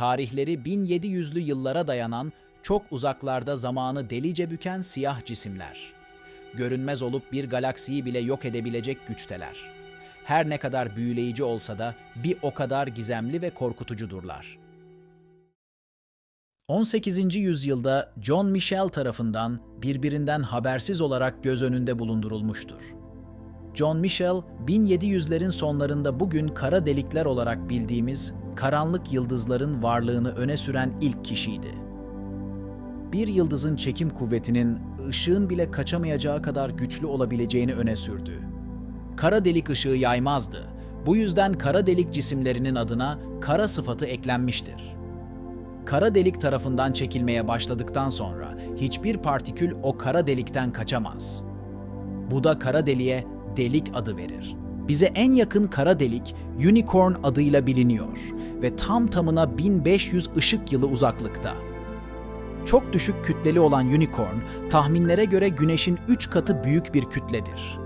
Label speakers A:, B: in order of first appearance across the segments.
A: tarihleri 1700'lü yıllara dayanan, çok uzaklarda zamanı delice büken siyah cisimler. Görünmez olup bir galaksiyi bile yok edebilecek güçteler. Her ne kadar büyüleyici olsa da bir o kadar gizemli ve korkutucudurlar. 18. yüzyılda John Michel tarafından birbirinden habersiz olarak göz önünde bulundurulmuştur. John Michel, 1700'lerin sonlarında bugün kara delikler olarak bildiğimiz karanlık yıldızların varlığını öne süren ilk kişiydi. Bir yıldızın çekim kuvvetinin ışığın bile kaçamayacağı kadar güçlü olabileceğini öne sürdü. Kara delik ışığı yaymazdı. Bu yüzden kara delik cisimlerinin adına kara sıfatı eklenmiştir. Kara delik tarafından çekilmeye başladıktan sonra hiçbir partikül o kara delikten kaçamaz. Bu da kara deliğe delik adı verir. Bize en yakın kara delik Unicorn adıyla biliniyor ve tam tamına 1500 ışık yılı uzaklıkta. Çok düşük kütleli olan Unicorn, tahminlere göre Güneş'in 3 katı büyük bir kütledir.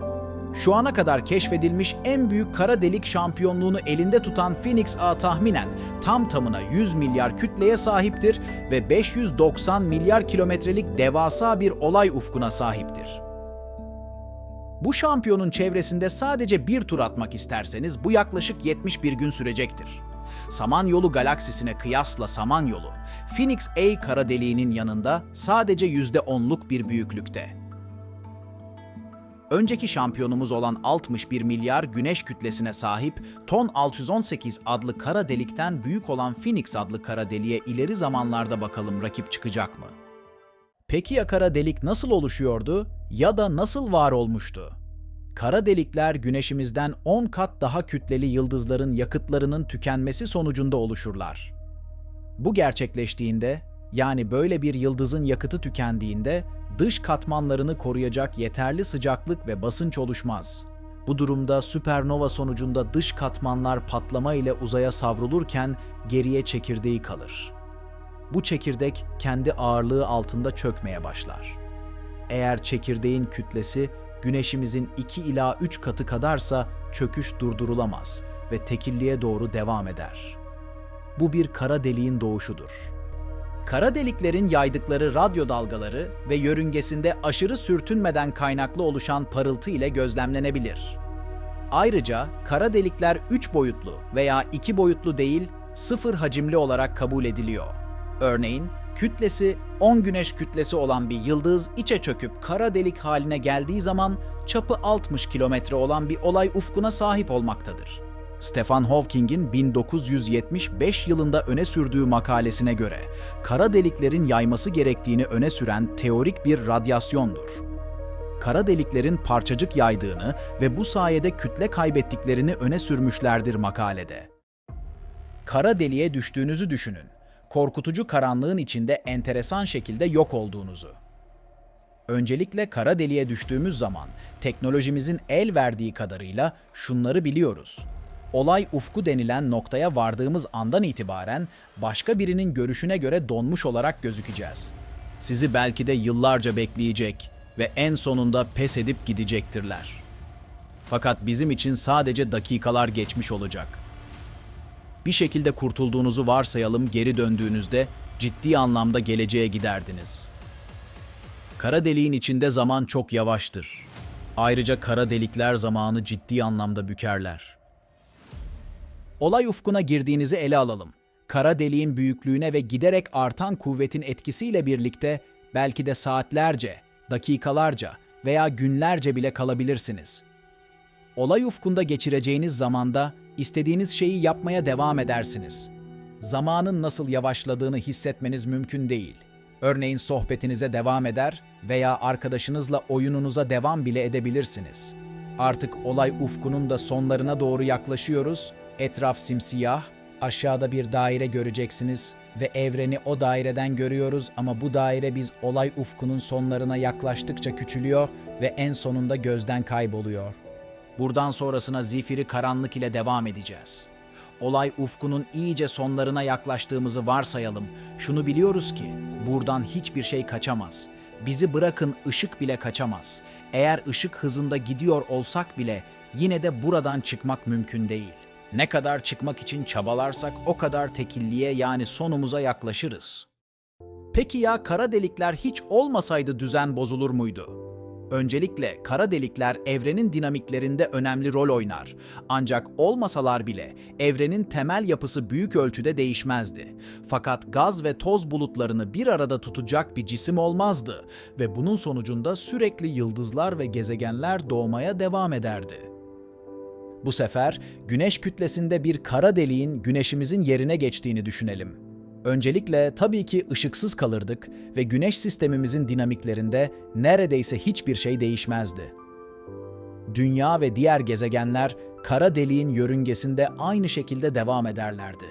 A: Şu ana kadar keşfedilmiş en büyük kara delik şampiyonluğunu elinde tutan Phoenix A tahminen tam tamına 100 milyar kütleye sahiptir ve 590 milyar kilometrelik devasa bir olay ufkuna sahiptir. Bu şampiyonun çevresinde sadece bir tur atmak isterseniz bu yaklaşık 71 gün sürecektir. Samanyolu galaksisine kıyasla Samanyolu, Phoenix A kara deliğinin yanında sadece %10'luk bir büyüklükte. Önceki şampiyonumuz olan 61 milyar güneş kütlesine sahip Ton 618 adlı kara delikten büyük olan Phoenix adlı kara deliğe ileri zamanlarda bakalım rakip çıkacak mı? Peki ya kara delik nasıl oluşuyordu ya da nasıl var olmuştu? Kara delikler güneşimizden 10 kat daha kütleli yıldızların yakıtlarının tükenmesi sonucunda oluşurlar. Bu gerçekleştiğinde, yani böyle bir yıldızın yakıtı tükendiğinde dış katmanlarını koruyacak yeterli sıcaklık ve basınç oluşmaz. Bu durumda süpernova sonucunda dış katmanlar patlama ile uzaya savrulurken geriye çekirdeği kalır. Bu çekirdek kendi ağırlığı altında çökmeye başlar. Eğer çekirdeğin kütlesi güneşimizin 2 ila 3 katı kadarsa çöküş durdurulamaz ve tekilliğe doğru devam eder. Bu bir kara deliğin doğuşudur. Kara deliklerin yaydıkları radyo dalgaları ve yörüngesinde aşırı sürtünmeden kaynaklı oluşan parıltı ile gözlemlenebilir. Ayrıca kara delikler 3 boyutlu veya 2 boyutlu değil, sıfır hacimli olarak kabul ediliyor. Örneğin, kütlesi 10 güneş kütlesi olan bir yıldız içe çöküp kara delik haline geldiği zaman çapı 60 kilometre olan bir olay ufkuna sahip olmaktadır. Stephen Hawking'in 1975 yılında öne sürdüğü makalesine göre kara deliklerin yayması gerektiğini öne süren teorik bir radyasyondur. Kara deliklerin parçacık yaydığını ve bu sayede kütle kaybettiklerini öne sürmüşlerdir makalede. Kara deliğe düştüğünüzü düşünün. Korkutucu karanlığın içinde enteresan şekilde yok olduğunuzu. Öncelikle kara deliğe düştüğümüz zaman teknolojimizin el verdiği kadarıyla şunları biliyoruz olay ufku denilen noktaya vardığımız andan itibaren başka birinin görüşüne göre donmuş olarak gözükeceğiz. Sizi belki de yıllarca bekleyecek ve en sonunda pes edip gidecektirler. Fakat bizim için sadece dakikalar geçmiş olacak. Bir şekilde kurtulduğunuzu varsayalım geri döndüğünüzde ciddi anlamda geleceğe giderdiniz. Kara deliğin içinde zaman çok yavaştır. Ayrıca kara delikler zamanı ciddi anlamda bükerler. Olay ufkuna girdiğinizi ele alalım. Kara deliğin büyüklüğüne ve giderek artan kuvvetin etkisiyle birlikte belki de saatlerce, dakikalarca veya günlerce bile kalabilirsiniz. Olay ufkunda geçireceğiniz zamanda istediğiniz şeyi yapmaya devam edersiniz. Zamanın nasıl yavaşladığını hissetmeniz mümkün değil. Örneğin sohbetinize devam eder veya arkadaşınızla oyununuza devam bile edebilirsiniz. Artık olay ufkunun da sonlarına doğru yaklaşıyoruz Etraf simsiyah, aşağıda bir daire göreceksiniz ve evreni o daireden görüyoruz ama bu daire biz olay ufkunun sonlarına yaklaştıkça küçülüyor ve en sonunda gözden kayboluyor. Buradan sonrasına zifiri karanlık ile devam edeceğiz. Olay ufkunun iyice sonlarına yaklaştığımızı varsayalım. Şunu biliyoruz ki buradan hiçbir şey kaçamaz. Bizi bırakın ışık bile kaçamaz. Eğer ışık hızında gidiyor olsak bile yine de buradan çıkmak mümkün değil. Ne kadar çıkmak için çabalarsak o kadar tekilliğe yani sonumuza yaklaşırız. Peki ya kara delikler hiç olmasaydı düzen bozulur muydu? Öncelikle kara delikler evrenin dinamiklerinde önemli rol oynar. Ancak olmasalar bile evrenin temel yapısı büyük ölçüde değişmezdi. Fakat gaz ve toz bulutlarını bir arada tutacak bir cisim olmazdı ve bunun sonucunda sürekli yıldızlar ve gezegenler doğmaya devam ederdi. Bu sefer güneş kütlesinde bir kara deliğin güneşimizin yerine geçtiğini düşünelim. Öncelikle tabii ki ışıksız kalırdık ve güneş sistemimizin dinamiklerinde neredeyse hiçbir şey değişmezdi. Dünya ve diğer gezegenler kara deliğin yörüngesinde aynı şekilde devam ederlerdi.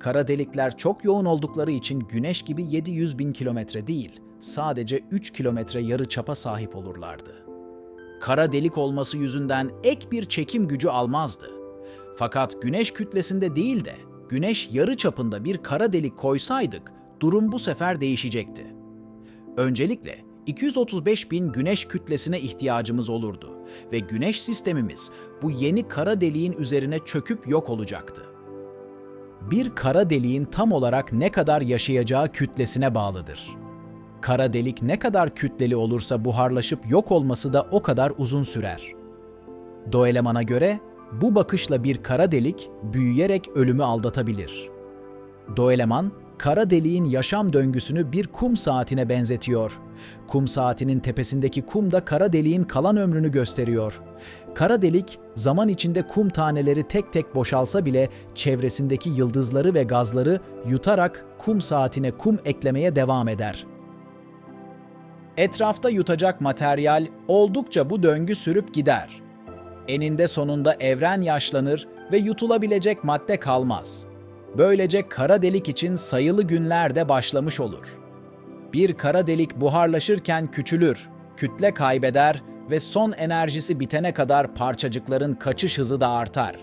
A: Kara delikler çok yoğun oldukları için güneş gibi 700 bin kilometre değil, sadece 3 kilometre yarı çapa sahip olurlardı. Kara delik olması yüzünden ek bir çekim gücü almazdı. Fakat güneş kütlesinde değil de güneş yarı çapında bir kara delik koysaydık durum bu sefer değişecekti. Öncelikle 235 bin güneş kütlesine ihtiyacımız olurdu ve güneş sistemimiz bu yeni kara deliğin üzerine çöküp yok olacaktı. Bir kara deliğin tam olarak ne kadar yaşayacağı kütlesine bağlıdır. Kara delik ne kadar kütleli olursa buharlaşıp yok olması da o kadar uzun sürer. Doeleman'a göre bu bakışla bir kara delik büyüyerek ölümü aldatabilir. Doeleman, kara deliğin yaşam döngüsünü bir kum saatine benzetiyor. Kum saatinin tepesindeki kum da kara deliğin kalan ömrünü gösteriyor. Kara delik, zaman içinde kum taneleri tek tek boşalsa bile çevresindeki yıldızları ve gazları yutarak kum saatine kum eklemeye devam eder. Etrafta yutacak materyal oldukça bu döngü sürüp gider. Eninde sonunda evren yaşlanır ve yutulabilecek madde kalmaz. Böylece kara delik için sayılı günler de başlamış olur. Bir kara delik buharlaşırken küçülür, kütle kaybeder ve son enerjisi bitene kadar parçacıkların kaçış hızı da artar.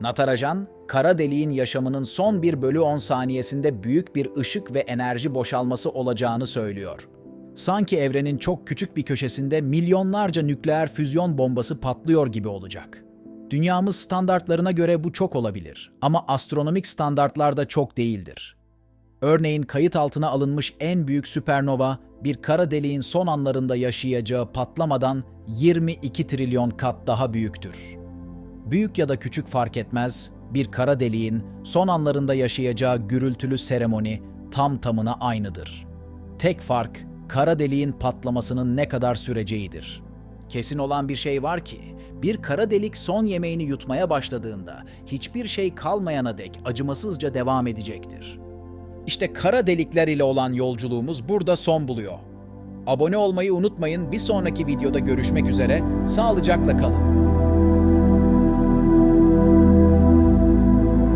A: Natarajan, kara deliğin yaşamının son 1 bölü 10 saniyesinde büyük bir ışık ve enerji boşalması olacağını söylüyor. Sanki evrenin çok küçük bir köşesinde milyonlarca nükleer füzyon bombası patlıyor gibi olacak. Dünyamız standartlarına göre bu çok olabilir ama astronomik standartlarda çok değildir. Örneğin kayıt altına alınmış en büyük süpernova bir kara deliğin son anlarında yaşayacağı patlamadan 22 trilyon kat daha büyüktür. Büyük ya da küçük fark etmez, bir kara deliğin son anlarında yaşayacağı gürültülü seremoni tam tamına aynıdır. Tek fark kara deliğin patlamasının ne kadar süreceğidir. Kesin olan bir şey var ki, bir kara delik son yemeğini yutmaya başladığında hiçbir şey kalmayana dek acımasızca devam edecektir. İşte kara delikler ile olan yolculuğumuz burada son buluyor. Abone olmayı unutmayın. Bir sonraki videoda görüşmek üzere. Sağlıcakla kalın.